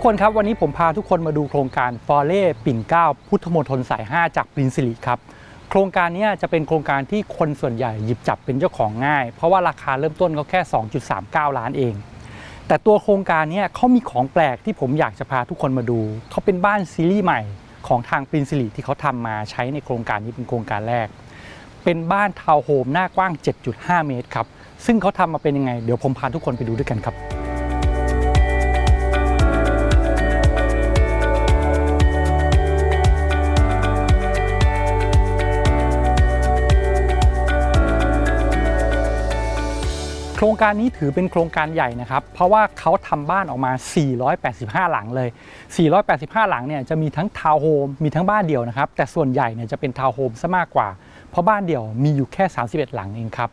กคนครับวันนี้ผมพาทุกคนมาดูโครงการฟอเล่ปิ่นเกล้าพุทธมณฑลสาย 5 จากปรินซิลิครับโครงการนี้จะเป็นโครงการที่คนส่วนใหญ่หยิบจับเป็นเจ้าของง่าย เพราะว่าราคาเริ่มต้นก็แค่ 2.39 ล้านเอง แต่ตัวโครงการนี้เขามีของแปลกที่ผมอยากจะพาทุกคนมาดูเขาเป็นบ้านซีรีส์ใหม่ของทางปรินซิลิที่เขาทำมาใช้ในโครงการนี้เป็นโครงการแรก เป็นบ้านทาวน์โฮมหน้ากว้าง 7.5 เมตรครับซึ่งเขาทำมาเป็นยังไง เดี๋ยวผมพาทุกคนไปดูด้วยกันครับ ครงการนี้ถือเป็นโครงการใหญ่นะครับ เพราะว่าเขาทำบ้านออกมา 485 หลังเลย 485 หลังเนี่ยจะมีทั้งทาวน์โฮมมีทั้งบ้านเดี่ยวนะครับ แต่ส่วนใหญ่เนี่ยจะเป็นทาวน์โฮมซะมากกว่า เพราะบ้านเดี่ยวมีอยู่แค่ 31 หลังเองครับ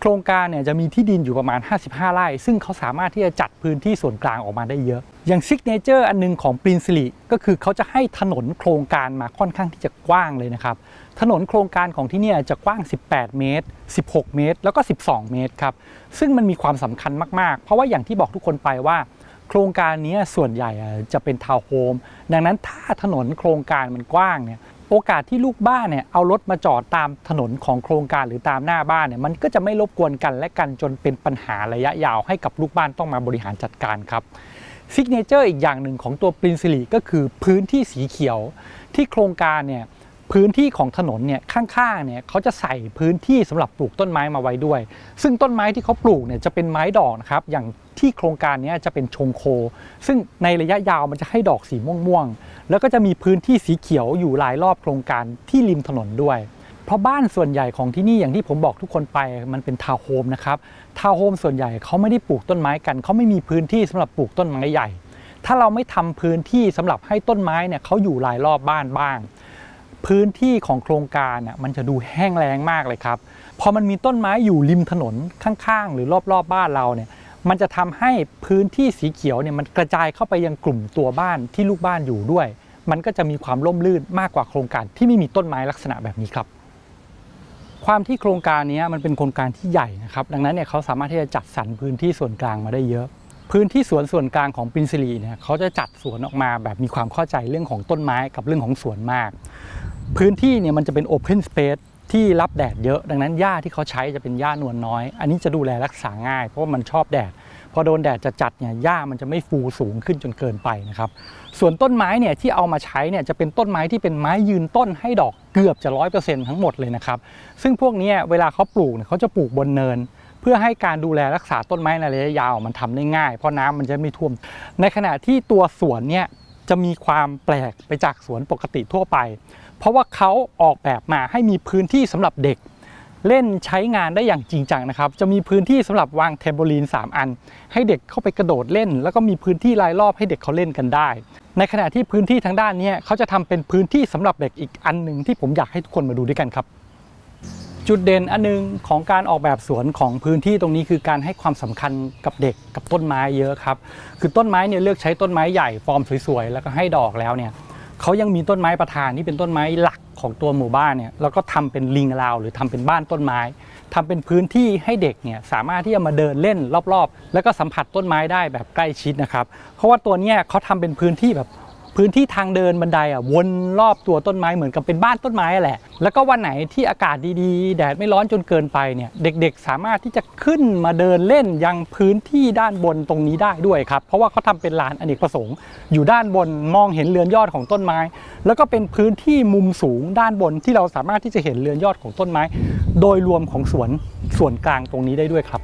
โครงการเนี่ยจะมีที่ดินอยู่ประมาณ 55 ไร่ ซึ่งเขาสามารถที่จะจัดพื้นที่ส่วนกลางออกมาได้เยอะ อย่างซิกเนเจอร์อันหนึงของปรินซิลิก็คือเขาจะให้ถนนโครงการมาค่อนข้างที่จะกว้างเลยนะครับ ถนนโครงการของที่นี่จะกว้าง 18 เมตร 16 เมตร แล้วก็ 12 เมตรครับ ซึ่งมันมีความสำคัญมาก ๆ เพราะว่าอย่างที่บอกทุกคนไปว่า โครงการนี้ส่วนใหญ่จะเป็นทาวน์โฮม ดังนั้นถ้าถนนโครงการมันกว้างเนี่ย โอกาสที่ลูกบ้านเนี่ยเอารถมาจอดตามถนนของโครงการหรือตามหน้าบ้านเนี่ยมันก็จะไม่รบกวนกันและกันจนเป็นปัญหาระยะยาวให้กับลูกบ้านต้องมาบริหารจัดการครับซิกเนเจอร์อีกอย่างหนึ่งของตัวปรินซิลีก็คือพื้นที่สีเขียวที่โครงการเนี่ย พื้นที่ของถนนเนี่ยข้างๆเนี่ยเขาจะใส่พื้นที่สำหรับปลูกต้นไม้มาไว้ด้วย ซึ่งต้นไม้ที่เขาปลูกเนี่ยจะเป็นไม้ดอกนะครับอย่างที่โครงการนี้จะเป็นชงโค ซึ่งในระยะยาวมันจะให้ดอกสีม่วงๆแล้วก็จะมีพื้นที่สีเขียวอยู่รายรอบโครงการที่ริมถนนด้วยเพราะบ้านส่วนใหญ่ของที่นี่อย่างที่ผมบอกทุกคนไปมันเป็นทาวน์โฮมนะครับทาวน์โฮมส่วนใหญ่เขาไม่ได้ปลูกต้นไม้กันเขาไม่มีพื้นที่สำหรับปลูกต้นไม้ใหญ่ ถ้าเราไม่ทำพื้นที่สำหรับให้ต้นไม้เนี่ยเขาอยู่รายรอบบ้านบ้าง พื้นที่ของโครงการน่ะมันจะดูแห้งแล้งมากเลยครับพอมันมีต้นไม้อยู่ริมถนนข้างๆ หรือรอบๆบบ้านเราเนี่ยมันจะทำให้พื้นที่สีเขียวเนี่ยมันกระจายเข้าไปยังกลุ่มตัวบ้านที่ลูกบ้านอยู่ด้วย มันก็จะมีความร่มรื่นมากกว่าโครงการที่ไม่มีต้นไม้ลักษณะแบบนี้ครับ ความที่โครงการนี้มันเป็นโครงการที่ใหญ่นะครับ ดังนั้นเนี่ยเขาสามารถที่จะจัดสรรพื้นที่ส่วนกลางมาได้เยอะ พื้นที่สวนส่วนกลางของปินซิลีเนี่ยเขาจะจัดสวนออกมาแบบมีความเข้าใจเรื่องของต้นไม้กับเรื่องของสวนมาก พื้นที่เนี่ยมันจะเป็น Open Space ที่รับแดดเยอะดังนั้นหญ้าที่เขาใช้จะเป็นหญ้านวลน้อย อันนี้จะดูแลรักษาง่าย เพราะว่ามันชอบแดดพอโดนแดดจะจัดเนี่ยหญ้ามันจะไม่ฟูสูงขึ้นจนเกินไปนะครับส่วนต้นไม้เนี่ยที่เอามาใช้เนี่ยจะเป็นต้นไม้ที่เป็นไม้ยืนต้นให้ดอกเกือบจะร้อยเปอร์เซ็นต์ทั้งหมดเลยนะครับซึ่งพวกนี้เวลาเขาปลูกเนี่ยเขาจะปลูกบนเนิน เพื่อให้การดูแลรักษาต้นไม้ในระยะยาวมันทำได้ง่าย เพราะน้ำมันจะไม่ท่วม ในขณะที่ตัวสวนเนี่ยจะมีความแปลกไปจากสวนปกติทั่วไป เพราะว่าเขาออกแบบมาให้มีพื้นที่สำหรับเด็ก เล่นใช้งานได้อย่างจริงจังนะครับ จะมีพื้นที่สำหรับวางเทมโบลีน 3 อัน ให้เด็กเข้าไปกระโดดเล่น แล้วก็มีพื้นที่รายรอบให้เด็กเขาเล่นกันได้ ในขณะที่พื้นที่ทางด้านนี้เขาจะทำเป็นพื้นที่สำหรับเด็กอีกอันหนึ่งที่ผมอยากให้ทุกคนมาดูด้วยกันครับ จุดเด่นอันหนึงของการออกแบบสวนของพื้นที่ตรงนี้คือการให้ความสำคัญกับเด็กกับต้นไม้เยอะครับ คือต้นไม้เนี่ยเลือกใช้ต้นไม้ใหญ่ฟอร์มสวยๆ แล้วก็ให้ดอกแล้วเนี่ยเขายังมีต้นไม้ประธานที่เป็นต้นไม้หลักของตัวหมู่บ้านเนี่ยแล้วก็ทำเป็นลิงราว หรือทำเป็นบ้านต้นไม้ทำเป็นพื้นที่ให้เด็กเนี่ยสามารถที่จะมาเดินเล่นรอบๆ แล้วก็สัมผัสต้นไม้ได้แบบใกล้ชิดนะครับ เพราะว่าตัวเนี้ยเขาทำเป็นพื้นที่แบบ พื้นที่ทางเดินบันไดอะวนรอบตัวต้นไม้เหมือนกับเป็นบ้านต้นไม้แหละ แล้วก็วันไหนที่อากาศดีๆ แดดไม่ร้อนจนเกินไปเนี่ยเด็กๆ สามารถที่จะขึ้นมาเดินเล่นยังพื้นที่ด้านบนตรงนี้ได้ด้วยครับ เพราะว่าเขาทำเป็นลานอเนกประสงค์ อยู่ด้านบนมองเห็นเรือนยอดของต้นไม้ แล้วก็เป็นพื้นที่มุมสูงด้านบนที่เราสามารถที่จะเห็นเรือนยอดของต้นไม้ โดยรวมของสวนส่วนกลางตรงนี้ได้ด้วยครับ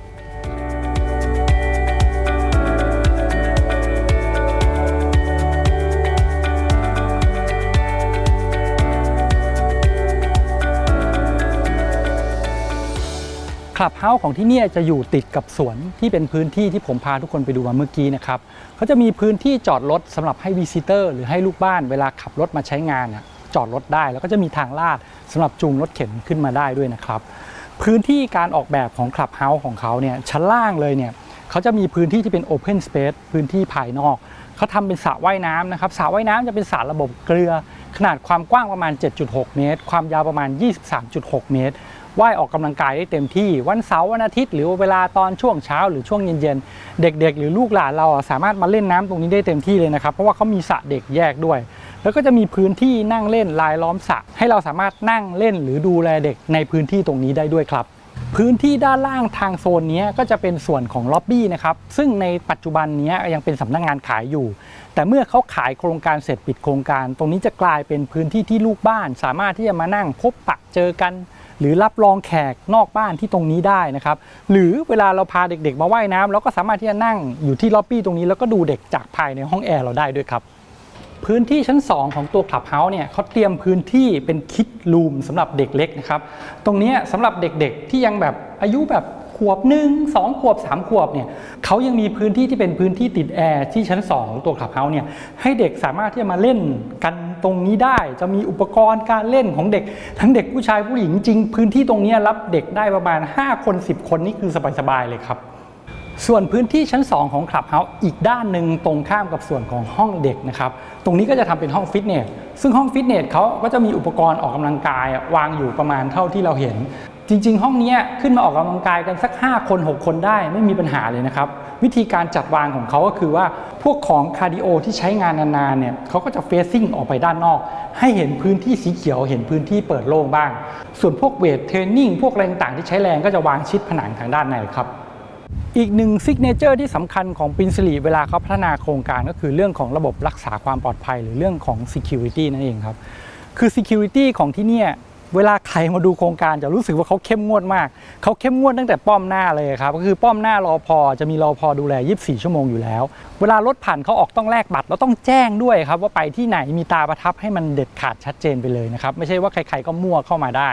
คลับเฮาส์ของที่นี่จะอยู่ติดกับสวนที่เป็นพื้นที่ที่ผมพาทุกคนไปดูมาเมื่อกี้นะครับเขาจะมีพื้นที่จอดรถสำหรับให้วิซิเตอร์หรือให้ลูกบ้านเวลาขับรถมาใช้งานจอดรถได้ แล้วก็จะมีทางลาดสำหรับจูงรถเข็นขึ้นมาได้ด้วยนะครับ พื้นที่การออกแบบของคลับเฮาส์ของเขาเนี่ยชั้นล่างเลยเนี่ยเขาจะมีพื้นที่ที่เป็นโอเพนสเปซพื้นที่ภายนอกเขาทำเป็นสระว่ายน้ำนะครับสระว่ายน้ำจะเป็นสระระบบเกลือ ขนาดความกว้างประมาณ 7.6 เมตร ความยาวประมาณ 23.6 เมตร ว่ายออกกำลังกายได้เต็มที่วันเสาร์วันอาทิตย์หรือเวลาตอนช่วงเช้าหรือช่วงเย็นๆเด็ก ๆ หรือลูกหลานเราสามารถมาเล่นน้ำตรงนี้ได้เต็มที่เลยนะครับเพราะว่าเขามีสระเด็กแยกด้วย แล้วก็จะมีพื้นที่นั่งเล่นลายล้อมสระให้เราสามารถนั่งเล่นหรือดูแลเด็กในพื้นที่ตรงนี้ได้ด้วยครับพื้นที่ด้านล่างทางโซนนี้ก็จะเป็นส่วนของล็อบบี้นะครับซึ่งในปัจจุบันนี้ยังเป็นสำนักงานขายอยู่ แต่เมื่อเขาขายโครงการเสร็จปิดโครงการ ตรงนี้จะกลายเป็นพื้นที่ที่ลูกบ้าน สามารถที่จะมานั่งพบปะเจอกัน หรือรับรองแขกนอกบ้านที่ตรงนี้ได้นะครับ หรือเวลาเราพาเด็กๆ มาว่ายน้ำเราก็สามารถที่จะนั่งอยู่ที่ล็อบบี้ตรงนี้แล้วก็ดูเด็กจากภายในห้องแอร์เราได้ด้วยครับพื้นที่ชั้น 2 ของตัวคลับเฮาส์เนี่ยเขาเตรียมพื้นที่เป็นคิดรูมสำหรับเด็กเล็กนะครับ ตรงนี้สำหรับเด็กๆที่ยังแบบอายุแบบ ขวบหนึ่งสองขวบสามขวบเนี่ยเขายังมีพื้นที่ที่เป็นพื้นที่ติดแอร์ที่ชั้น 2 ของตัวคลับเฮาส์เนี่ยให้เด็กสามารถที่จะมาเล่นกันตรงนี้ได้ จะมีอุปกรณ์การเล่นของเด็ก ทั้งเด็กผู้ชายผู้หญิงจริง พื้นที่ตรงนี้รับเด็กได้ประมาณ 5 คน 10 คนนี่คือสบายๆเลยครับส่วนพื้นที่ชั้น 2 ของคลับเฮาส์อีกด้านหนึ่งตรงข้ามกับส่วนของห้องเด็กนะครับ ตรงนี้ก็จะทำเป็นห้องฟิตเนส ซึ่งห้องฟิตเนสเขาก็จะมีอุปกรณ์ออกกำลังกายวางอยู่ประมาณเท่าที่เราเห็น จริง ๆ ห้องนี้ขึ้นมาออกกำลังกายกันสัก 5 คน 6 คนได้ไม่มีปัญหาเลยนะครับ วิธีการจัดวางของเขาก็คือว่าพวกของคาร์ดิโอที่ใช้งานนานๆเนี่ยเขาก็จะเฟซซิ่งออกไปด้านนอก ให้เห็นพื้นที่สีเขียวเห็นพื้นที่เปิดโล่งบ้าง ส่วนพวกเวทเทรนนิ่งพวกแรงต่างๆที่ใช้แรงก็จะวางชิดผนังทางด้านในครับอีกหนึ่งซิกเนเจอร์ที่สำคัญของปินสิริเวลาเขาพัฒนาโครงการก็คือเรื่องของระบบรักษาความปลอดภัย หรือเรื่องของ Security นั่นเองครับ คือ Security ของที่เนี่ย เวลาใครมาดูโครงการจะรู้สึกว่าเขาเข้มงวดมากเขาเข้มงวดตั้งแต่ป้อมหน้าเลยครับก็คือป้อมหน้ารอพอจะมีรอพอดูแล 24 ชั่วโมงอยู่แล้ว เวลารถผ่านเขาออกต้องแลกบัตรแล้วต้องแจ้งด้วยครับว่าไปที่ไหนมีตาประทับให้มันเด็ดขาดชัดเจนไปเลยนะครับไม่ใช่ว่าใครๆก็มั่วเข้ามาได้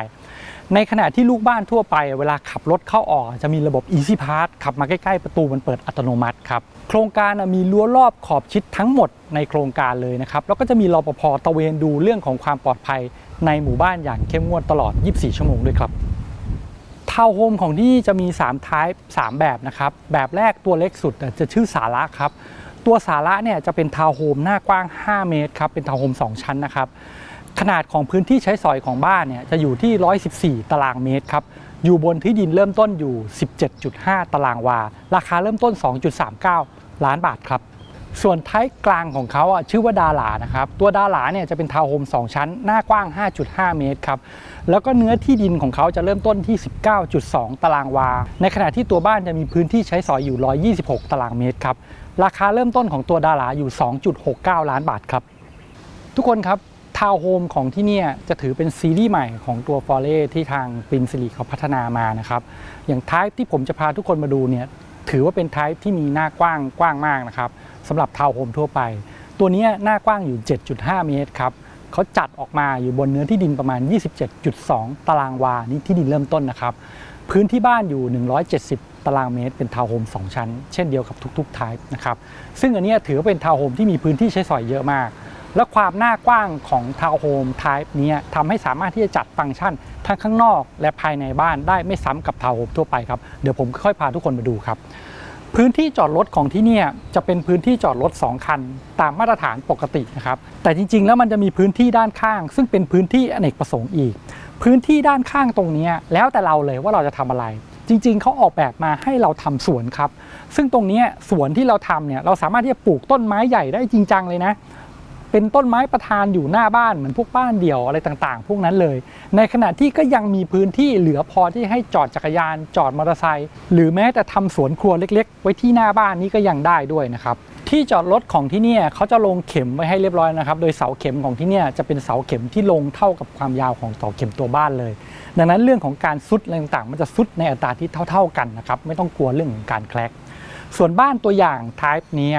ในขณะที่ลูกบ้านทั่วไป เวลาขับรถเข้าออกจะมีระบบ Easy Pass ขับมาใกล้ๆประตูมันเปิดอัตโนมัติครับ โครงการมีรั้วรอบขอบชิดทั้งหมดในโครงการเลยนะครับแล้วก็จะมีรปภตระเวนดูเรื่องของความปลอดภัยในหมู่บ้านอย่างเข้มงวดตลอด 24 ชั่วโมงด้วยครับทาวน์โฮมของที่จะมี3 type 3แบบนะครับ แบบแรกตัวเล็กสุดจะชื่อสาระครับ ตัวสาระเนี่ยจะเป็นทาวน์โฮมหน้ากว้าง 5 เมตรครับ เป็นทาวน์โฮม 2 ชั้นนะครับ ขนาดของพื้นที่ใช้สอยของบ้านเนี่ยจะอยู่ที่ 114 ตารางเมตรครับ อยู่บนที่ดินเริ่มต้นอยู่ 17.5 ตารางวา ราคาเริ่มต้น 2.39 ล้านบาทครับ ส่วนท้ายกลางของเขาอะชื่อว่าดาหลานะครับ ตัวดาหลาเนี่ยจะเป็นทาวน์โฮม2 ชั้น หน้ากว้าง 5.5 เมตรครับ แล้วก็เนื้อที่ดินของเขาจะเริ่มต้นที่ 19.2 ตารางวา ในขณะที่ตัวบ้านจะมีพื้นที่ใช้สอยอยู่ 126 ตารางเมตรครับ ราคาเริ่มต้นของตัวดาหลาอยู่ 2.69 ล้านบาทครับ ทุกคนครับทาวน์โฮมของที่นี่จะถือเป็นซีรีส์ใหม่ของตัวฟอเรที่ทางปินสิริเขาพัฒนามานะครับ อย่างท้ายที่ผมจะพาทุกคนมาดูเนี่ย ถือว่าเป็นไท้ายที่มีหน้ากว้างกว้างมากนะครับสำหรับทาวน์โฮมทั่วไป ตัวนี้หน้ากว้างอยู่ 7.5 เมตรครับเขาจัดออกมาอยู่บนเนื้อที่ดินประมาณ 27.2 ตารางวานี่ที่ดินเริ่มต้นนะครับพื้นที่บ้านอยู่ 170 ตารางเมตร เป็นทาวน์โฮม 2 ชั้น เช่นเดียวกับทุกๆ type นะครับซึ่งอันนี้ถือว่าเป็นทาวน์โฮมที่มีพื้นที่ใช้สอยเยอะมาก และความหน้ากว้างของทาวน์โฮม type เนี้ทำให้สามารถที่จะจัดฟังก์ชันทั้งข้างนอกและภายในบ้านได้ไม่ซ้ำกับทาวน์โฮมทั่วไปครับ เดี๋ยวผมค่อยพาทุกคนมาดูครับ พื้นที่จอดรถของที่นี่จะเป็นพื้นที่จอดรถ 2 คัน ตามมาตรฐานปกตินะครับ แต่จริง ๆ แล้วมันจะมีพื้นที่ด้านข้าง ซึ่งเป็นพื้นที่อเนกประสงค์อีก พื้นที่ด้านข้างตรงนี้แล้วแต่เราเลยว่าเราจะทำอะไรจริงๆ เขาออกแบบมาให้เราทำสวนครับ ซึ่งตรงนี้สวนที่เราทำเนี่ยเราสามารถที่จะปลูกต้นไม้ใหญ่ได้จริงจังเลยนะ เป็นต้นไม้ประทานอยู่หน้าบ้านเหมือนพวกบ้านเดี่ยวอะไรต่างๆ พวกนั้นเลย ในขณะที่ก็ยังมีพื้นที่เหลือพอที่ให้จอดจักรยาน จอดมอเตอร์ไซค์หรือแม้แต่ทำสวนครัวเล็ก ๆ ไว้ที่หน้าบ้านนี้ก็ยังได้ด้วยนะครับที่จอดรถของที่นี่เขาจะลงเข็มไว้ให้เรียบร้อยนะครับ โดยเสาเข็มของที่นี่จะเป็นเสาเข็มที่ลงเท่ากับความยาวของเสาเข็มตัวบ้านเลย ดังนั้นเรื่องของการซุดอะไรต่างๆ มันจะซุดในอัตราที่เท่า ๆกันนะครับ ไม่ต้องกลัวเรื่องของการแคลกส่วนบ้านตัวอย่าง type เนี้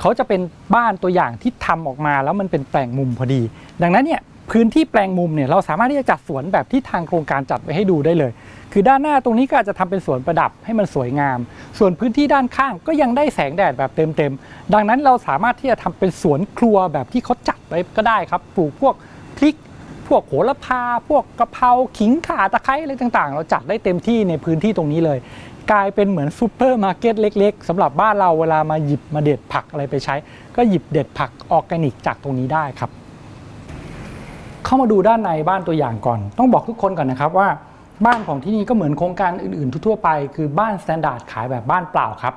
เขาจะเป็นบ้านตัวอย่างที่ทำออกมาแล้วมันเป็นแปลงมุมพอดี ดังนั้นเนี่ยพื้นที่แปลงมุมเนี่ยเราสามารถที่จะจัดสวนแบบที่ทางโครงการจัดไว้ให้ดูได้เลย คือด้านหน้าตรงนี้ก็อาจจะทำเป็นสวนประดับให้มันสวยงาม ส่วนพื้นที่ด้านข้างก็ยังได้แสงแดดแบบเต็มๆดังนั้นเราสามารถที่จะทำเป็นสวนครัวแบบที่เขาจัดไว้ก็ได้ครับปลูกพวกพริก พวกโหระพา พวกกะเพราขิงข่าตะไคร้อะไรต่างๆ เราจัดได้เต็มที่ในพื้นที่ตรงนี้เลย กลายเป็นเหมือนซูเปอร์มาร์เก็ตเล็ก ๆสำหรับบ้านเราเวลามาหยิบมาเด็ดผักอะไรไปใช้ ก็หยิบเด็ดผักออร์แกนิกจากตรงนี้ได้ครับ เข้ามาดูด้านในบ้านตัวอย่างก่อน ต้องบอกทุกคนก่อนนะครับว่าบ้านของที่นี่ก็เหมือนโครงการอื่นๆ ทั่วไป คือบ้านสแตนดาร์ดขายแบบบ้านเปล่าครับ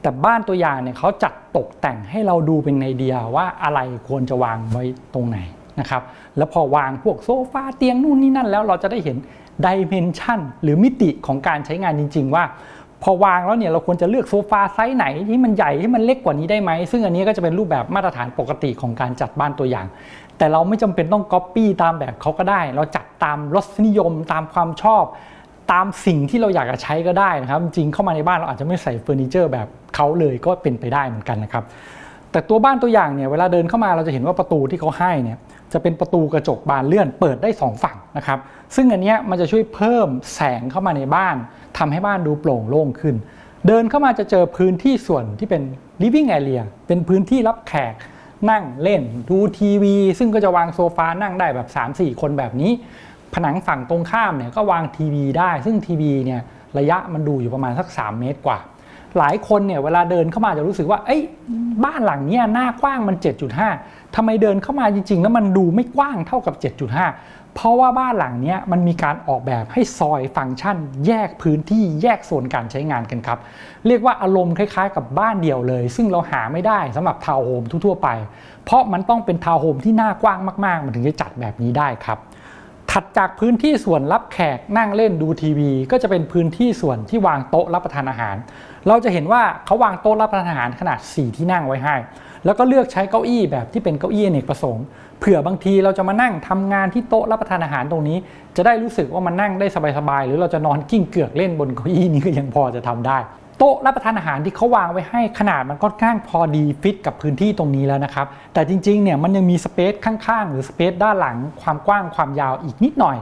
แต่บ้านตัวอย่างเนี่ยเขาจัดตกแต่งให้เราดูเป็นไอเดียว่าอะไรควรจะวางไว้ตรงไหนนะครับ แล้วพอวางพวกโซฟาเตียงนู่นนี่นั่นแล้วเราจะได้เห็น ดิเมนชันหรือมิติของการใช้งานจริง ๆ ว่า พอวางแล้วเนี่ยเราควรจะเลือกโซฟาไซส์ไหนที่มันใหญ่ที่มันเล็กกว่านี้ได้ไหม ซึ่งอันนี้ก็จะเป็นรูปแบบมาตรฐานปกติของการจัดบ้านตัวอย่าง แต่เราไม่จำเป็นต้องก๊อปปี้ตามแบบเขาก็ได้ เราจัดตามรสนิยมตามความชอบ ตามสิ่งที่เราอยากจะใช้ก็ได้นะครับ จริงเข้ามาในบ้านเราอาจจะไม่ใส่เฟอร์นิเจอร์แบบเขาเลยก็เป็นไปได้เหมือนกันนะครับแต่ตัวบ้านตัวอย่างเนี่ยเวลาเดินเข้ามาเราจะเห็นว่าประตูที่เขาให้เนี่ย จะเป็นประตูกระจกบานเลื่อนเปิดได้ 2 ฝั่งนะครับ ซึ่งอันนี้มันจะช่วยเพิ่มแสงเข้ามาในบ้านทำให้บ้านดูโปร่งโล่งขึ้น เดินเข้ามาจะเจอพื้นที่ส่วนที่เป็น living area เป็นพื้นที่รับแขกนั่งเล่นดูทีวี ซึ่งก็จะวางโซฟานั่งได้แบบ 3-4 คนแบบนี้ ผนังฝั่งตรงข้ามเนี่ยก็วางทีวีได้ ซึ่งทีวีเนี่ยระยะมันดูอยู่ประมาณสัก 3 เมตรกว่า หลายคนเนี่ยเวลาเดินเข้ามาจะรู้สึกว่าเอ้ยบ้านหลังเนี้ยหน้ากว้างมัน 7.5 ทำไมเดินเข้ามาจริง ๆ แล้วมันดูไม่กว้างเท่ากับ 7.5 เพราะว่าบ้านหลังนี้มันมีการออกแบบให้ซอยฟังก์ชัน แยกพื้นที่แยกโซนการใช้งานกันครับ เรียกว่าอารมณ์คล้ายๆ กับบ้านเดี่ยวเลย ซึ่งเราหาไม่ได้สำหรับทาวน์โฮมทั่วๆไป เพราะมันต้องเป็นทาวน์โฮมที่หน้ากว้างมากๆ มันถึงจะจัดแบบนี้ได้ครับถัดจากพื้นที่ส่วนรับแขกนั่งเล่นดูทีวี ก็จะเป็นพื้นที่ส่วนที่วางโต๊ะรับประทานอาหาร เราจะเห็นว่าเขาวางโต๊ะรับประทานอาหารขนาด 4 ที่นั่งไว้ให้ แล้วก็เลือกใช้เก้าอี้แบบที่เป็นเก้าอี้อเนกประสงค์เผื่อบางทีเราจะมานั่งทำงานที่โต๊ะรับประทานอาหารตรงนี้ จะได้รู้สึกว่ามันนั่งได้สบายๆหรือเราจะนอนกิ้งเกือกเล่นบนเก้าอี้นี้ก็ยังพอจะทำได้โต๊ะรับประทานอาหารที่เขาวางไว้ให้ขนาดมันค่อนข้างพอดีฟิตกับพื้นที่ตรงนี้แล้วนะครับ แต่จริงๆเนี่ยมันยังมีสเปซข้างๆ หรือสเปซด้านหลังความกว้างความยาวอีกนิดหน่อย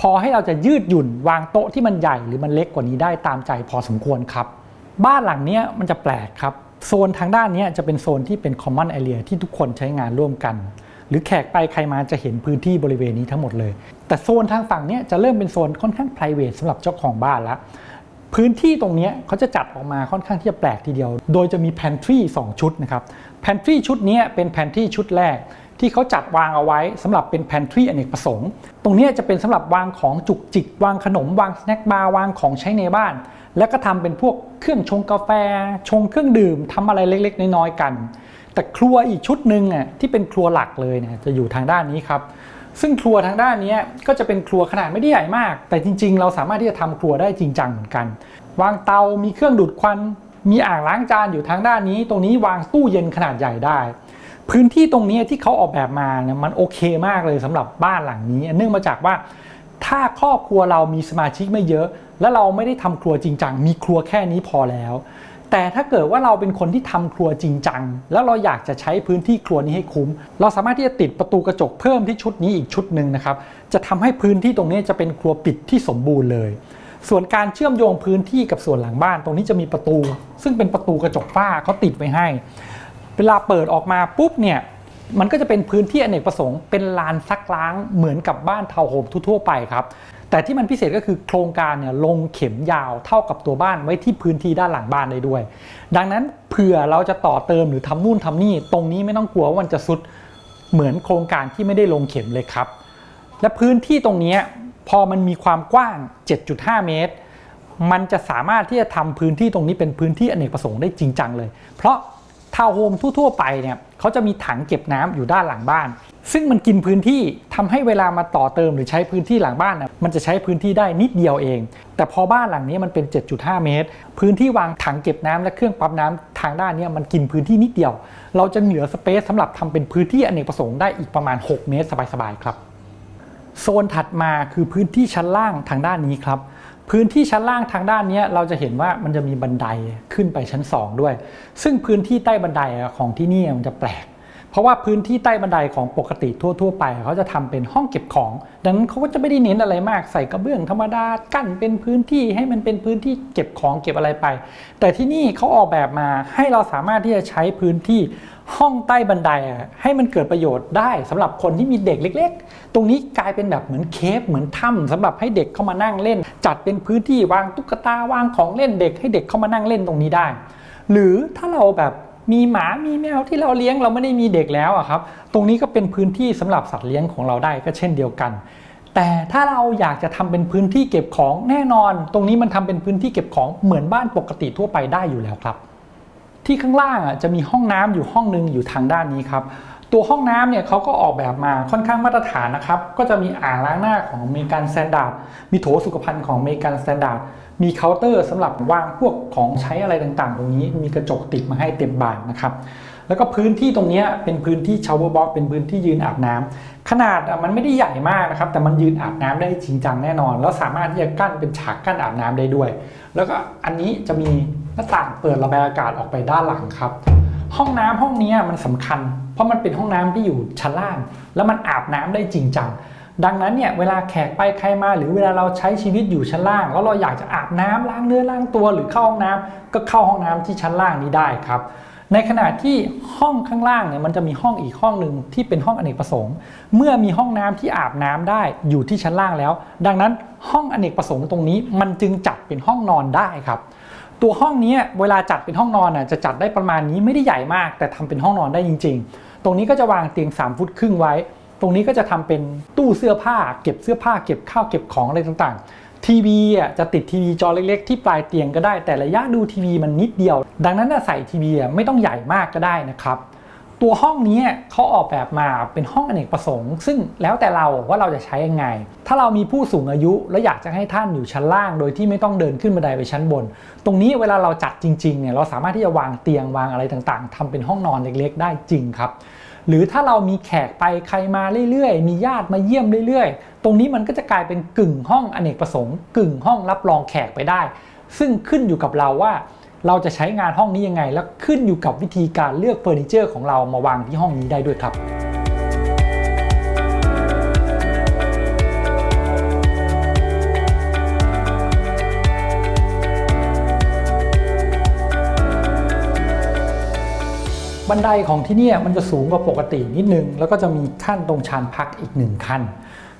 พอให้เราจะยืดหยุ่นวางโต๊ะที่มันใหญ่หรือมันเล็กกว่านี้ได้ตามใจพอสมควรครับ บ้านหลังนี้มันจะแปลกครับ โซนทางด้านนี้จะเป็นโซนที่เป็น common area ที่ทุกคนใช้งานร่วมกัน หรือแขกไปใครมาจะเห็นพื้นที่บริเวณนี้ทั้งหมดเลย แต่โซนทางฝั่งนี้จะเริ่มเป็นโซนค่อนข้าง private สำหรับเจ้าของบ้านแล้วพื้นที่ตรงนี้เขาจะจัดออกมาค่อนข้างที่จะแปลกทีเดียว โดยจะมี pantry 2 ชุดนะครับ pantry ชุดนี้เป็น pantry ชุดแรก ที่เขาจัดวางเอาไว้สำหรับเป็น pantry อเนกประสงค์ ตรงนี้จะเป็นสำหรับวางของจุกจิก วางขนม วางสแน็คบาร์ วางของใช้ในบ้าน แล้วก็ทำเป็นพวกเครื่องชงกาแฟ ชงเครื่องดื่มทำอะไรเล็กๆ น้อยๆกัน แต่ครัวอีกชุดหนึ่งอะที่เป็นครัวหลักเลยเนี่ยจะอยู่ทางด้านนี้ครับ ซึ่งครัวทางด้านนี้ก็จะเป็นครัวขนาดไม่ได้ใหญ่มาก แต่จริง ๆ เราสามารถที่จะทำครัวได้จริงจังเหมือนกัน วางเตา มีเครื่องดูดควัน มีอ่างล้างจานอยู่ทางด้านนี้ ตรงนี้วางตู้เย็นขนาดใหญ่ได้พื้นที่ตรงนี้ที่เขาออกแบบมาเนี่ยมันโอเคมากเลยสำหรับบ้านหลังนี้ เนื่องมาจากว่า ถ้าครอบครัวเรามีสมาชิกไม่เยอะ และเราไม่ได้ทำครัวจริงจังมีครัวแค่นี้พอแล้ว แต่ถ้าเกิดว่าเราเป็นคนที่ทำครัวจริงจังแล้วเราอยากจะใช้พื้นที่ครัวนี้ให้คุ้ม เราสามารถที่จะติดประตูกระจกเพิ่มที่ชุดนี้อีกชุดหนึ่งนะครับจะทำให้พื้นที่ตรงนี้จะเป็นครัวปิดที่สมบูรณ์เลย ส่วนการเชื่อมโยงพื้นที่กับส่วนหลังบ้าน ตรงนี้จะมีประตู ซึ่งเป็นประตูกระจกฝ้าเขาติดไว้ให้ เวลาเปิดออกมาปุ๊บเนี่ย มันก็จะเป็นพื้นที่อเนกประสงค์เป็นลานซักล้างเหมือนกับบ้านทาวน์โฮมทั่วๆไปครับ แต่ที่มันพิเศษก็คือโครงการเนี่ยลงเข็มยาวเท่ากับตัวบ้านไว้ที่พื้นที่ด้านหลังบ้านได้ด้วย ดังนั้นเผื่อเราจะต่อเติมหรือทำนู่นทำนี่ ตรงนี้ไม่ต้องกลัวว่ามันจะสุดเหมือนโครงการที่ไม่ได้ลงเข็มเลยครับ และพื้นที่ตรงนี้พอมันมีความกว้าง 7.5 เมตร มันจะสามารถที่จะทำพื้นที่ตรงนี้เป็นพื้นที่อเนกประสงค์ได้จริงจังเลย เพราะ ทาวน์โฮมทั่วๆไปเนี่ยเขาจะมีถังเก็บน้ำอยู่ด้านหลังบ้าน ซึ่งมันกินพื้นที่ทำให้เวลามาต่อเติมหรือใช้พื้นที่หลังบ้านนะมันจะใช้พื้นที่ได้นิดเดียวเอง แต่พอบ้านหลังนี้มันเป็น 7.5 เมตร พื้นที่วางถังเก็บน้ำและเครื่องปั๊มน้ำทางด้านนี้มันกินพื้นที่นิดเดียว เราจะเหลือสเปซสำหรับทำเป็นพื้นที่อเนกประสงค์ได้อีกประมาณ 6 เมตรสบายๆครับโซนถัดมาคือพื้นที่ชั้นล่างทางด้านนี้ครับ พื้นที่ชั้นล่างทางด้านนี้เราจะเห็นว่ามันจะมีบันไดขึ้นไปชั้น 2 ด้วย ซึ่งพื้นที่ใต้บันไดของที่นี่มันจะแปลก ราะว่าพื้นที่ใต้บันไดของปกติทั่ว ๆ ไป เขาจะทำเป็นห้องเก็บของ ดังนั้นเขาก็จะไม่ได้เน้นอะไรมากใส่กระเบื้องธรรมดากั้นเป็นพื้นที่ให้มันเป็นพื้นที่เก็บของเก็บอะไรไป แต่ที่นี่เขาออกแบบมาให้เราสามารถที่จะใช้พื้นที่ห้องใต้บันไดให้มันเกิดประโยชน์ได้สำหรับคนที่มีเด็กเล็ก ๆ ตรงนี้กลายเป็นแบบเหมือนเคฟเหมือนถ้ำสำหรับให้เด็กเข้ามานั่งเล่น จัดเป็นพื้นที่วางตุ๊กตาวางของเล่นเด็กให้เด็กเข้ามานั่งเล่นตรงนี้ได้ หรือถ้าเราแบบ มีหมามีแมวที่เราเลี้ยงเราไม่ได้มีเด็กแล้วอะครับ ตรงนี้ก็เป็นพื้นที่สำหรับสัตว์เลี้ยงของเราได้ก็เช่นเดียวกัน แต่ถ้าเราอยากจะทำเป็นพื้นที่เก็บของแน่นอน ตรงนี้มันทำเป็นพื้นที่เก็บของเหมือนบ้านปกติทั่วไปได้อยู่แล้วครับ ที่ข้างล่างอะจะมีห้องน้ำอยู่ห้องหนึงอยู่ทางด้านนี้ครับ ตัวห้องน้ำเนี่ยเขาก็ออกแบบมาค่อนข้างมาตรฐานนะครับ ก็จะมีอ่างล้างหน้าของอเมริกันสแตนดาร์ดมีโถสุขภัณฑ์ของอเมริกันสแตนดาร์ดมีเคาน์เตอร์สำหรับวางพวกของใช้อะไรต่างๆ ตรงนี้มีกระจกติดมาให้เต็มบานนะครับแล้วก็พื้นที่ตรงนี้เป็นพื้นที่ชาวเวอร์บ็อกเป็นพื้นที่ยืนอาบน้ำขนาดมันไม่ได้ใหญ่มากนะครับ แต่มันยืนอาบน้ำได้จริงจังแน่นอน แล้วสามารถที่จะกั้นเป็นฉากกั้นอาบน้ำได้ด้วย แล้วก็อันนี้จะมีหน้าต่างเปิดระบายอากาศออกไปด้านหลังครับ ห้องน้ำห้องนี้มันสำคัญ เพราะมันเป็นห้องน้ำที่อยู่ชั้นล่าง แล้วมันอาบน้ำได้จริงจังดังนั้นเนี่ยเวลาแขกไปใครมาหรือเวลาเราใช้ชีวิตอยู่ชั้นล่าง แล้วเราอยากจะอาบน้ำล้างเนื้อล้างตัวหรือเข้าห้องน้ำก็เข้าห้องน้ำที่ชั้นล่างนี้ได้ครับ ในขณะที่ห้องข้างล่างเนี่ยมันจะมีห้องอีกห้องหนึ่งที่เป็นห้องอเนกประสงค์ เมื่อมีห้องน้ำที่อาบน้ำได้อยู่ที่ชั้นล่างแล้ว ดังนั้นห้องอเนกประสงค์ตรงนี้มันจึงจัดเป็นห้องนอนได้ครับ ตัวห้องนี้เวลาจัดเป็นห้องนอนอะจะจัดได้ประมาณนี้ไม่ได้ใหญ่มาก แต่ทำเป็นห้องนอนได้จริง ๆ ตรงนี้ก็จะวางเตียง3ฟุตครึ่งไว้ ตรงนี้ก็จะทำเป็นตู้เสื้อผ้า เก็บเสื้อผ้าเก็บข้าวเก็บของอะไรต่างๆ ทีวีอะจะติดทีวีจอเล็กๆ ที่ปลายเตียงก็ได้ แต่ระยะดูทีวีมันนิดเดียว ดังนั้นใส่ทีวีอะไม่ต้องใหญ่มากก็ได้นะครับ ตัวห้องนี้เขาออกแบบมาเป็นห้องอเนกประสงค์ ซึ่งแล้วแต่เราว่าเราจะใช้ยังไง ถ้าเรามีผู้สูงอายุ และอยากจะให้ท่านอยู่ชั้นล่าง โดยที่ไม่ต้องเดินขึ้นบันไดไปชั้นบน ตรงนี้เวลาเราจัดจริงๆเนี่ยเราสามารถที่จะวางเตียงวางอะไรต่างๆทำเป็นห้องนอนเล็กๆ ได้จริงครับ หรือถ้าเรามีแขกไปใครมาเรื่อยๆ มีญาติมาเยี่ยมเรื่อยๆ ตรงนี้มันก็จะกลายเป็นกึ่งห้องอเนกประสงค์ กึ่งห้องรับรองแขกไปได้ ซึ่งขึ้นอยู่กับเราว่า เราจะใช้งานห้องนี้ยังไง และขึ้นอยู่กับวิธีการเลือกเฟอร์นิเจอร์ของเรามาวางที่ห้องนี้ได้ด้วยครับบันไดของที่นี่มันจะสูงกว่าปกตินิดนึง แล้วก็จะมีขั้นตรงชานพักอีกหนึ่งขั้น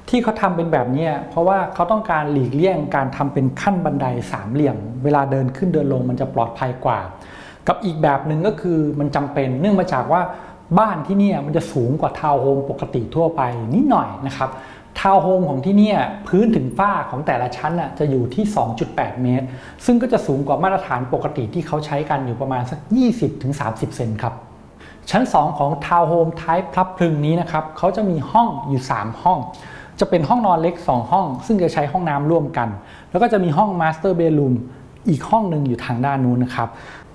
ที่เขาทำเป็นแบบนี้เพราะว่าเขาต้องการหลีกเลี่ยงการทำเป็นขั้นบันไดสามเหลี่ยม เวลาเดินขึ้นเดินลงมันจะปลอดภัยกว่า กับอีกแบบหนึ่งก็คือมันจำเป็นเนื่องมาจากว่าบ้านที่นี่มันจะสูงกว่าทาวน์โฮมปกติทั่วไปนิดหน่อยนะครับทาวน์โฮมของที่นี่พื้นถึงฝ้าของแต่ละชั้นจะอยู่ที่ 2.8 เมตร ซึ่งก็จะสูงกว่ามาตรฐานปกติที่เขาใช้กันอยู่ประมาณสัก 20-30 เซนครับชั้น 2 ของทาวน์โฮมไทป์พลับพลึงนี้นะครับเขาจะมีห้องอยู่ 3 ห้อง จะเป็นห้องนอนเล็ก 2 ห้อง ซึ่งจะใช้ห้องน้ำร่วมกัน แล้วก็จะมีห้องมาสเตอร์เบดรูมอีกห้องหนึ่งอยู่ทางด้านนู้นนะครับ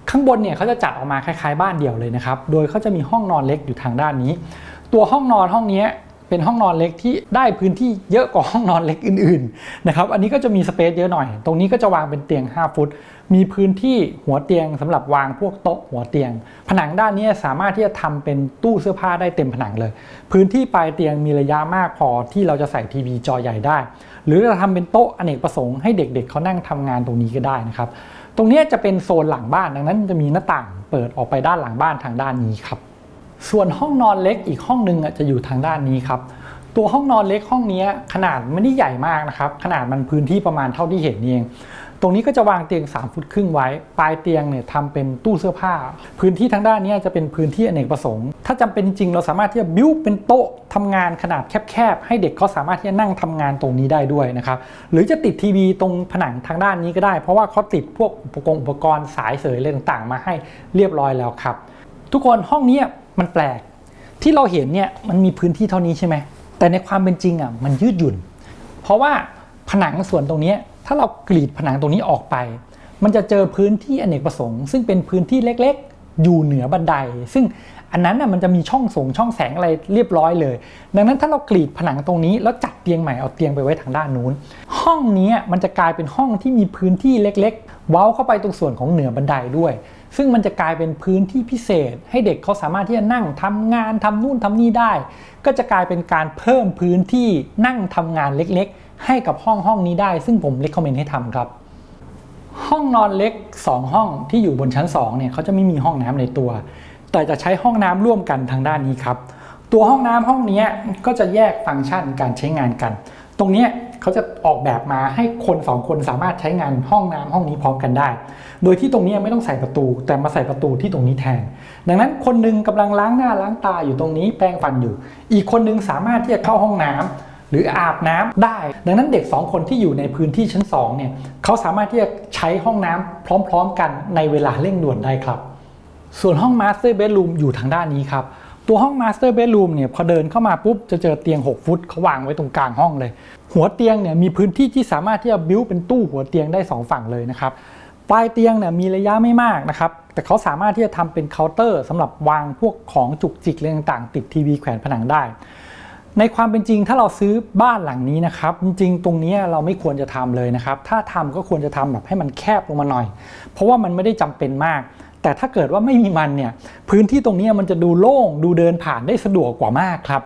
ข้างบนเนี่ยเขาจะจัดออกมาคล้ายๆ บ้านเดี่ยวเลยนะครับ โดยเขาจะมีห้องนอนเล็กอยู่ทางด้านนี้ ตัวห้องนอนห้องนี้ เป็นห้องนอนเล็กที่ได้พื้นที่เยอะกว่าห้องนอนเล็กอื่นๆนะครับอันนี้ก็จะมีสเปซเยอะหน่อย ตรงนี้ก็จะวางเป็นเตียง 5 ฟุต มีพื้นที่หัวเตียงสำหรับวางพวกโต๊ะหัวเตียง ผนังด้านนี้สามารถที่จะทำเป็นตู้เสื้อผ้าได้เต็มผนังเลย พื้นที่ปลายเตียงมีระยะมากพอที่เราจะใส่ทีวีจอใหญ่ได้ หรือจะทำเป็นโต๊ะอเนกประสงค์ให้เด็กๆเขานั่งทำงานตรงนี้ก็ได้นะครับตรงนี้จะเป็นโซนหลังบ้านดังนั้นจะมีหน้าต่างเปิดออกไปด้านหลังบ้านทางด้านนี้ครับ ส่วนห้องนอนเล็กอีกห้องหนึ่งจะอยู่ทางด้านนี้ครับ ตัวห้องนอนเล็กห้องนี้ขนาดไม่ได้ใหญ่มากนะครับ ขนาดมันพื้นที่ประมาณเท่าที่เห็นนี่เอง ตรงนี้ก็จะวางเตียง 3 ฟุตครึ่งไว้ ปลายเตียงเนี่ยทำเป็นตู้เสื้อผ้า พื้นที่ทางด้านนี้จะเป็นพื้นที่อเนกประสงค์ ถ้าจำเป็นจริงเราสามารถที่จะบิ้วเป็นโต๊ะทำงานขนาดแคบๆให้เด็กเขาสามารถที่จะนั่งทำงานตรงนี้ได้ด้วยนะครับ หรือจะติดทีวีตรงผนังทางด้านนี้ก็ได้ เพราะว่าเขาติดพวกอุปกรณ์อุปกรณ์สายเสยอะไรต่างๆ มาให้เรียบร้อยแล้วครับ ทุกคนห้องนี้ มันแปลก ที่เราเห็นเนี่ยมันมีพื้นที่เท่านี้ใช่ไหมแต่ในความเป็นจริงอะมันยืดหยุ่น เพราะว่าผนังส่วนตรงนี้ถ้าเรากรีดผนังตรงนี้ออกไป มันจะเจอพื้นที่อเนกประสงค์ ซึ่งเป็นพื้นที่เล็กๆ อยู่เหนือบันได ซึ่งอันนั้นน่ะมันจะมีช่องส่งช่องแสงอะไรเรียบร้อยเลย ดังนั้นถ้าเรากรีดผนังตรงนี้แล้วจัดเตียงใหม่เอาเตียงไปไว้ทางด้านนู้น ห้องนี้มันจะกลายเป็นห้องที่มีพื้นที่เล็ก ๆ เว้าเข้าไปตรงส่วนของเหนือบันไดด้วย ซึ่งมันจะกลายเป็นพื้นที่พิเศษ ให้เด็กเขาสามารถที่จะนั่งทำงานทำนู่นทำนี่ได้ ก็จะกลายเป็นการเพิ่มพื้นที่นั่งทำงานเล็กๆ ให้กับห้องห้องนี้ได้ ซึ่งผมเล c ก m อมเมนให้ทำครับ ห้องนอนเล็ก 2 ห้องที่อยู่บนชั้น2เนี่ยเขาจะไม่มีห้องน้ำในตัว แต่จะใช้ห้องน้ำร่วมกันทางด้านนี้ครับตัวห้องน้ำห้องนี้ก็จะแยกฟังก์ชันการใช้งานกัน ตรงนี้ เขาจะออกแบบมาให้คนสองคนสามารถใช้งานห้องน้ำห้องนี้พร้อมกันได้ โดยที่ตรงนี้ไม่ต้องใส่ประตู แต่มาใส่ประตูที่ตรงนี้แทน ดังนั้นคนหนึงกำลังล้างหน้าล้างตาอยู่ตรงนี้แปรงฟันอยู่ อีกคนหนึงสามารถที่จะเข้าห้องน้ำหรืออาบน้ำได้ ดังนั้นเด็ก 2 คนที่อยู่ในพื้นที่ชั้น2เนี่ยเขาสามารถที่จะใช้ห้องน้ำพร้อม ๆ กันในเวลาเร่งด่วนได้ครับ ส่วนห้อง Master Bedroom อยู่ทางด้านนี้ครับ ตัวห้อง Master Bedroom เนี่ยพอเดินเข้ามาปุ๊บจะเจอเตียง 6 ฟุตเขาวางไว้ตรงกลางห้องเลย หัวเตียงเนี่ยมีพื้นที่ที่สามารถที่จะบิ้วเป็นตู้หัวเตียงได้ 2 ฝั่งเลยนะครับปลายเตียงเนี่ยมีระยะไม่มากนะครับแต่เขาสามารถที่จะทำเป็นเคาน์เตอร์สำหรับวางพวกของจุกจิกอะไรต่างๆ ติดทีวีแขวนผนังได้ ในความเป็นจริงถ้าเราซื้อบ้านหลังนี้นะครับจริงๆ ตรงนี้เราไม่ควรจะทำเลยนะครับถ้าทำก็ควรจะทำแบบให้มันแคบลงมาหน่อย เพราะว่ามันไม่ได้จำเป็นมาก แต่ถ้าเกิดว่าไม่มีมันเนี่ยพื้นที่ตรงนี้มันจะดูโล่งดูเดินผ่านได้สะดวกกว่ามากครับ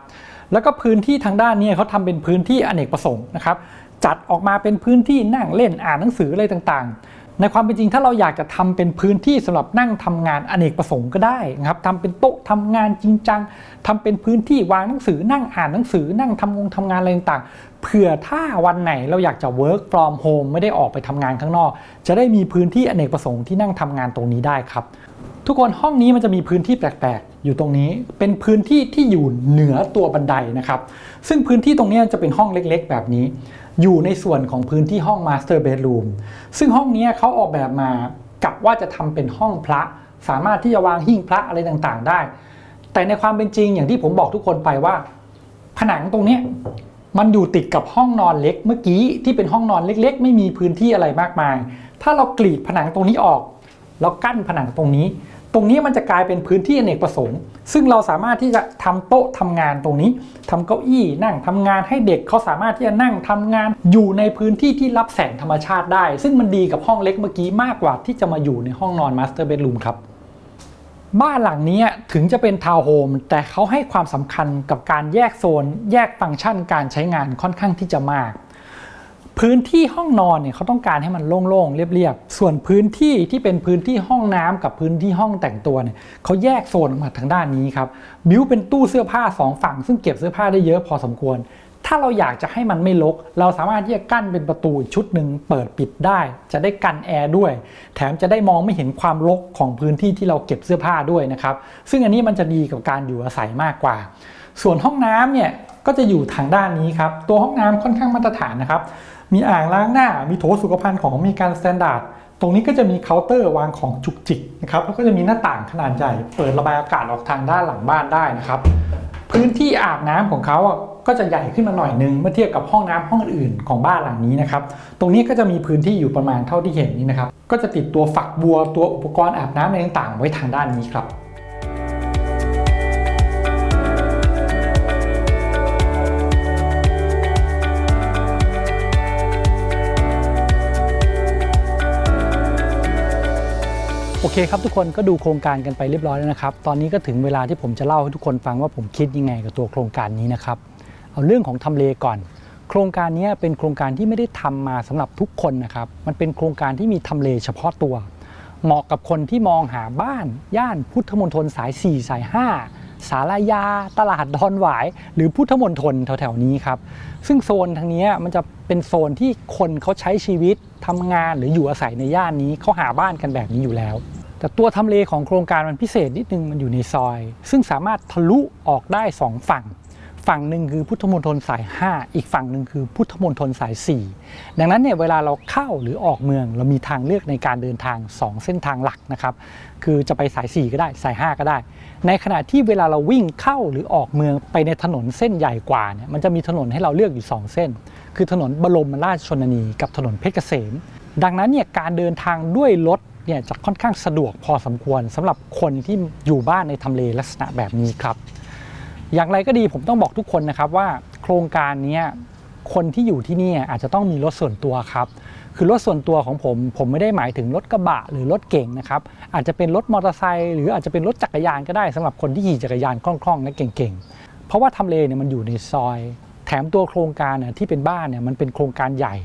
แล้วก็พื้นที่ทางด้านนี้เขาทำเป็นพื้นที่อเนกประสงค์นะครับจัดออกมาเป็นพื้นที่นั่งเล่นอ่านหนังสืออะไรต่างๆ ในความเป็นจริงถ้าเราอยากจะทำเป็นพื้นที่สำหรับนั่งทำงานอเนกประสงค์ก็ได้นะครับทำเป็นโต๊ะทำงานจริงจังทำเป็นพื้นที่วางหนังสือนั่งอ่านหนังสือนั่งทำงงทำงานอะไรต่างๆเผื่อถ้าวันไหนเราอยากจะ work from home ไม่ได้ออกไปทำงานข้างนอก จะได้มีพื้นที่อเนกประสงค์ที่นั่งทำงานตรงนี้ได้ครับ ทุกคนห้องนี้มันจะมีพื้นที่แปลกๆ อยู่ตรงนี้เป็นพื้นที่ที่อยู่เหนือตัวบันไดนะครับ ซึ่งพื้นที่ตรงนี้จะเป็นห้องเล็กๆ แบบนี้ อยู่ในส่วนของพื้นที่ห้อง Master Bedroom ซึ่งห้องนี้เขาออกแบบมากับว่าจะทำเป็นห้องพระ สามารถที่จะวางหิ้งพระอะไรต่างๆ ได้ แต่ในความเป็นจริงอย่างที่ผมบอกทุกคนไปว่า ผนังตรงนี้มันอยู่ติดกับห้องนอนเล็กเมื่อกี้ที่เป็นห้องนอนเล็ก ๆ ไม่มีพื้นที่อะไรมากมาย ถ้าเรากรีดผนังตรงนี้ออกแล้วกั้นผนังตรงนี้ ตรงนี้มันจะกลายเป็นพื้นที่อเนกประสงค์ ซึ่งเราสามารถที่จะทำโต๊ะทำงานตรงนี้ทำเก้าอี้นั่งทำงานให้เด็กเขาสามารถที่จะนั่งทำงานอยู่ในพื้นที่ที่รับแสงธรรมชาติได้ ซึ่งมันดีกับห้องเล็กเมื่อกี้มากกว่าที่จะมาอยู่ในห้องนอนมาสเตอร์เบดรูมครับบ้านหลังนี้ถึงจะเป็นทาวน์โฮมแต่เขาให้ความสำคัญกับการแยกโซน แยกฟังก์ชันการใช้งานค่อนข้างที่จะมาก พื้นที่ห้องนอนเนี่ยเขาต้องการให้มันโล่งๆเรียบๆ ส่วนพื้นที่ที่เป็นพื้นที่ห้องน้ำกับพื้นที่ห้องแต่งตัวเนี่ยเขาแยกโซนออกมาทางด้านนี้ครับบิวเป็นตู้เสื้อผ้าสองฝั่งซึ่งเก็บเสื้อผ้าได้เยอะพอสมควร ถ้าเราอยากจะให้มันไม่รกเราสามารถที่จะกั้นเป็นประตูอีกชุดหนึ่งเปิดปิดได้ จะได้กันแอร์ด้วย แถมจะได้มองไม่เห็นความรกของพื้นที่ที่เราเก็บเสื้อผ้าด้วยนะครับซึ่งอันนี้มันจะดีกับการอยู่อาศัยมากกว่า ส่วนห้องน้ำเนี่ยก็จะอยู่ทางด้านนี้ครับตัวห้องน้ำค่อนข้างมาตรฐานนะครับ มีอ่างล้างหน้า มีโถสุขภัณฑ์ของอเมริกันสแตนดาร์ดตรงนี้ก็จะมีเคาน์เตอร์วางของจุกจิกนะครับแล้วก็จะมีหน้าต่างขนาดใหญ่เปิดระบายอากาศออกทางด้านหลังบ้านได้นะครับ พื้นที่อาบน้ำของเขาก็จะใหญ่ขึ้นมาหน่อยนึงเมื่อเทียบกับห้องน้ำห้องอื่นของบ้านหลังนี้นะครับ ตรงนี้ก็จะมีพื้นที่อยู่ประมาณเท่าที่เห็นนี้นะครับ ก็จะติดตัวฝักบัวตัวอุปกรณ์อาบน้ำอะไรต่างๆ ไว้ทางด้านนี้ครับ โอเคครับทุกคนก็ดูโครงการกันไปเรียบร้อยแล้วนะครับ ตอนนี้ก็ถึงเวลาที่ผมจะเล่าให้ทุกคนฟังว่าผมคิดยังไงกับตัวโครงการนี้นะครับ เอาเรื่องของทำเลก่อน โครงการนี้เป็นโครงการที่ไม่ได้ทำมาสำหรับทุกคนนะครับ มันเป็นโครงการที่มีทำเลเฉพาะตัว เหมาะกับคนที่มองหาบ้าน ย่านพุทธมณฑลสาย 4 สาย 5 สารายา ตลาดดอนหวาย หรือพุทธมณฑลแถวๆนี้ครับ ซึ่งโซนทางนี้มันจะเป็นโซนที่คนเขาใช้ชีวิตทำงานหรืออยู่อาศัยในย่านนี้เขาหาบ้านกันแบบนี้อยู่แล้ว แต่ตัวทำเลของโครงการมันพิเศษนิดนึงมันอยู่ในซอย ซึ่งสามารถทะลุออกได้2ฝั่ง ฝั่งหนึ่งคือพุทธมณฑลสาย 5 อีกฝั่งหนึ่งคือพุทธมณฑลสาย 4 ดังนั้นเนี่ยเวลาเราเข้าหรือออกเมืองเรามีทางเลือกในการเดินทาง 2 เส้นทางหลักนะครับ คือจะไปสาย 4 ก็ได้สาย 5 ก็ได้ ในขณะที่เวลาเราวิ่งเข้าหรือออกเมืองไปในถนนเส้นใหญ่กว่าเนี่ยมันจะมีถนนให้เราเลือกอยู่ 2 เส้น คือถนนบรมราชชนนี กับถนนเพชรเกษม ดังนั้นเนี่ยการเดินทางด้วยรถเนี่ยจะค่อนข้างสะดวกพอสมควรสำหรับคนที่อยู่บ้านในทำเลลักษณะแบบนี้ครับ อย่างไรก็ดีผมต้องบอกทุกคนนะครับว่าโครงการนี้คนที่อยู่ที่นี่อาจจะต้องมีรถส่วนตัวครับคือรถส่วนตัวของผมผมไม่ได้หมายถึงรถกระบะหรือรถเก่งนะครับอาจจะเป็นรถมอเตอร์ไซค์หรืออาจจะเป็นรถจักรยานก็ได้สำหรับคนที่ขี่จักรยานคล่องๆและเก่งๆ เพราะว่าทำเลเนี่ยมันอยู่ในซอย แถมตัวโครงการเนี่ยที่เป็นบ้านเนี่ยมันเป็นโครงการใหญ่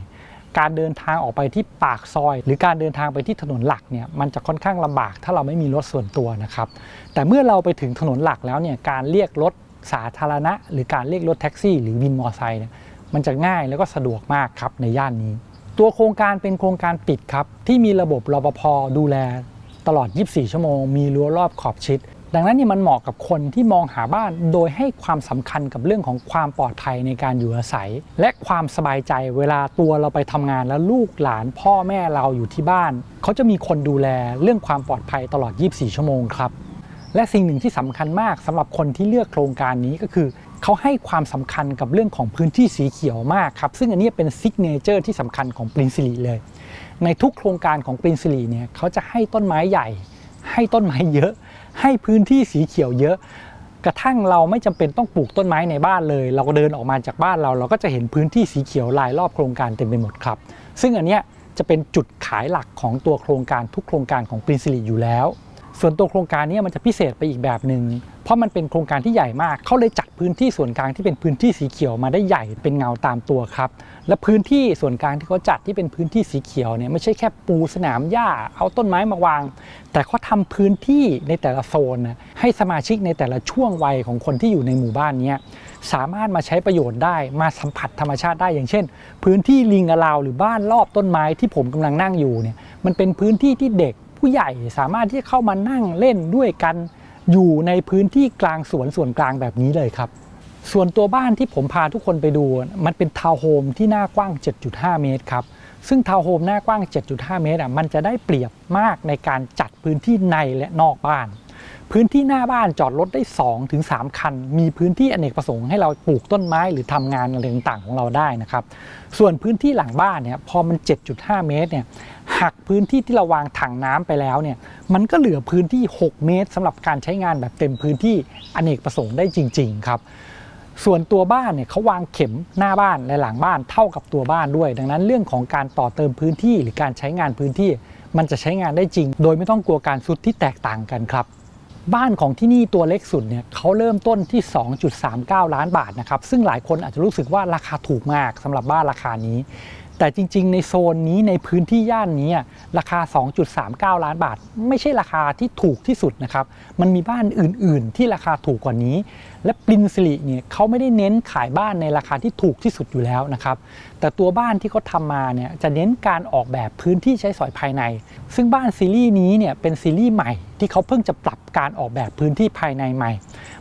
การเดินทางออกไปที่ปากซอย หรือการเดินทางไปที่ถนนหลักเนี่ยมันจะค่อนข้างลำบากถ้าเราไม่มีรถส่วนตัวนะครับแต่เมื่อเราไปถึงถนนหลักแล้วเนี่ยการเรียกรถ สาธารณะ หรือการเรียกรถแท็กซี่ หรือวินมอเตอร์ไซค์เนี่ยมันจะง่ายแล้วก็สะดวกมากครับในย่านนี้ ตัวโครงการเป็นโครงการปิดครับ ที่มีระบบรปภดูแล ตลอด 24 ชั่วโมง มีรั้วรอบขอบชิด ดังนั้นเนี่ยมันเหมาะกับคนที่มองหาบ้านโดยให้ความสำคัญกับเรื่องของความปลอดภัยในการอยู่อาศัย และความสบายใจเวลาตัวเราไปทำงานแล้วลูกหลานพ่อแม่เราอยู่ที่บ้าน เขาจะมีคนดูแลเรื่องความปลอดภัยตลอด 24 ชั่วโมงครับ และสิ่งหนึ่งที่สำคัญมากสำหรับคนที่เลือกโครงการนี้ก็คือ เขาให้ความสำคัญกับเรื่องของพื้นที่สีเขียวมากครับซึ่งอันนี้เป็นซิกเนเจอร์ที่สำคัญของปรินซิลีเลย ในทุกโครงการของปรินซิลีเนี่ยเขาจะให้ต้นไม้ใหญ่ ให้ต้นไม้เยอะ ให้พื้นที่สีเขียวเยอะ กระทั่งเราไม่จำเป็นต้องปลูกต้นไม้ในบ้านเลย เราก็เดินออกมาจากบ้านเรา เราก็จะเห็นพื้นที่สีเขียวรายรอบโครงการเต็มไปหมดครับ ซึ่งอันเนี้ยจะเป็นจุดขายหลักของตัวโครงการทุกโครงการของปรินซิลีอยู่แล้ว ส่วนตัวโครงการนี้มันจะพิเศษไปอีกแบบหนึ่งเพราะมันเป็นโครงการที่ใหญ่มากเขาเลยจัดพื้นที่ส่วนกลางที่เป็นพื้นที่สีเขียวมาได้ใหญ่เป็นเงาตามตัวครับ และพื้นที่ส่วนกลางที่เขาจัดที่เป็นพื้นที่สีเขียวเนี่ยไม่ใช่แค่ปูสนามหญ้าเอาต้นไม้มาวาง แต่เขาทำพื้นที่ในแต่ละโซนนะให้สมาชิกในแต่ละช่วงวัยของคนที่อยู่ในหมู่บ้านนี้สามารถมาใช้ประโยชน์ได้มาสัมผัสธรรมชาติได้อย่างเช่น พื้นที่ลิงอลาวหรือบ้านรอบต้นไม้ที่ผมกำลังนั่งอยู่เนี่ยมันเป็นพื้นที่ที่เด็ก ผู้ใหญ่สามารถที่จะเข้ามานั่งเล่นด้วยกันอยู่ในพื้นที่กลางสวนส่วนกลางแบบนี้เลยครับ ส่วนตัวบ้านที่ผมพาทุกคนไปดู มันเป็นทาวน์โฮมที่หน้ากว้าง 7.5 เมตรครับซึ่งทาวน์โฮมหน้ากว้าง 7.5 เมตรอะมันจะได้เปรียบมากในการจัดพื้นที่ในและนอกบ้าน พื้นที่หน้าบ้านจอดรถได้ 2-3ถึง3คัน มีพื้นที่อเนกประสงค์ให้เราปลูกต้นไม้หรือทำงานอะไรต่างๆของเราได้นะครับ ส่วนพื้นที่หลังบ้านเนี่ยพอมัน 7.5 เมตรเนี่ยหักพื้นที่ที่เราวางถังน้ำไปแล้วเนี่ยมันก็เหลือพื้นที่ 6 เมตรสำหรับการใช้งานแบบเต็มพื้นที่อเนกประสงค์ได้จริง ๆ ครับส่วนตัวบ้านเนี่ยเขาวางเข็มหน้าบ้านและหลังบ้านเท่ากับตัวบ้านด้วย ดังนั้นเรื่องของการต่อเติมพื้นที่หรือการใช้งานพื้นที่ มันจะใช้งานได้จริง โดยไม่ต้องกลัวการซุดที่แตกต่างกันครับ บ้านของที่นี่ตัวเล็กสุดเนี่ยเขาเริ่มต้นที่ 2.39 ล้านบาทนะครับซึ่งหลายคนอาจจะรู้สึกว่าราคาถูกมากสำหรับบ้านราคานี้ แต่จริง ๆ ในโซนนี้ในพื้นที่ย่านนี้ราคา 2.39 ล้านบาท ไม่ใช่ราคาที่ถูกที่สุดนะครับ มันมีบ้านอื่นๆ ที่ราคาถูกกว่านี้ และปรินซิลิเนี่ยเขาไม่ได้เน้นขายบ้านในราคาที่ถูกที่สุดอยู่แล้วนะครับ แต่ตัวบ้านที่เขาทำมาเนี่ยจะเน้นการออกแบบพื้นที่ใช้สอยภายใน ซึ่งบ้านซีรีส์นี้เนี่ยเป็นซีรีส์ใหม่ที่เขาเพิ่งจะปรับการออกแบบพื้นที่ภายในใหม่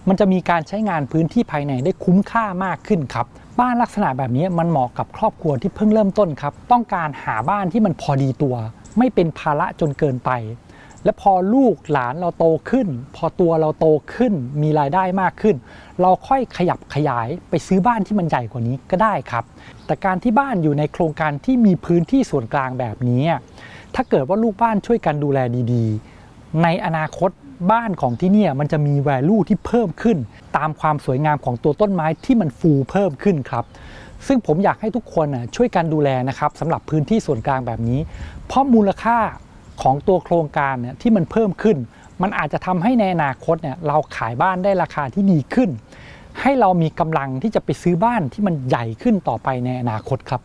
มันจะมีการใช้งานพื้นที่ภายในได้คุ้มค่ามากขึ้นครับ บ้านลักษณะแบบนี้มันเหมาะกับครอบครัวที่เพิ่งเริ่มต้นครับ ต้องการหาบ้านที่มันพอดีตัว ไม่เป็นภาระจนเกินไป และพอลูกหลานเราโตขึ้น พอตัวเราโตขึ้นมีรายได้มากขึ้น เราค่อยขยับขยายไปซื้อบ้านที่มันใหญ่กว่านี้ก็ได้ครับ แต่การที่บ้านอยู่ในโครงการที่มีพื้นที่ส่วนกลางแบบนี้ ถ้าเกิดว่าลูกบ้านช่วยกันดูแลดี ๆ ในอนาคต บ้านของที่นี่มันจะมี value ที่เพิ่มขึ้น ตามความสวยงามของตัวต้นไม้ที่มันฟูเพิ่มขึ้นครับ ซึ่งผมอยากให้ทุกคนช่วยกันดูแลนะครับสำหรับพื้นที่ส่วนกลางแบบนี้ เพราะมูลค่าของตัวโครงการเนี่ยที่มันเพิ่มขึ้น มันอาจจะทำให้ในอนาคตเนี่ยเราขายบ้านได้ราคาที่ดีขึ้น ให้เรามีกำลังที่จะไปซื้อบ้านที่มันใหญ่ขึ้นต่อไปในอนาคตครับ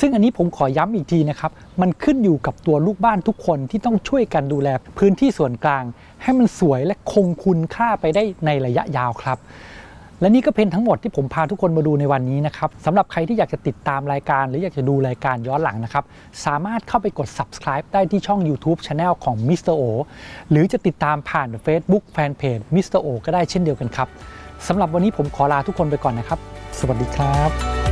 ซึ่งอันนี้ผมขอย้ำอีกทีนะครับ มันขึ้นอยู่กับตัวลูกบ้านทุกคนที่ต้องช่วยกันดูแล พื้นที่ส่วนกลาง ให้มันสวยและคงคุณค่าไปได้ในระยะยาวครับ และนี่ก็เป็นทั้งหมดที่ผมพาทุกคนมาดูในวันนี้นะครับสำหรับใครที่อยากจะติดตามรายการ หรืออยากจะดูรายการย้อนหลังนะครับ สามารถเข้าไปกด subscribe ได้ที่ช่อง YouTube Channel ของ Mr. O หรือจะติดตามผ่าน Facebook Fanpage Mr. O ก็ได้เช่นเดียวกันครับสำหรับวันนี้ผมขอลาทุกคนไปก่อนนะครับ สวัสดีครับ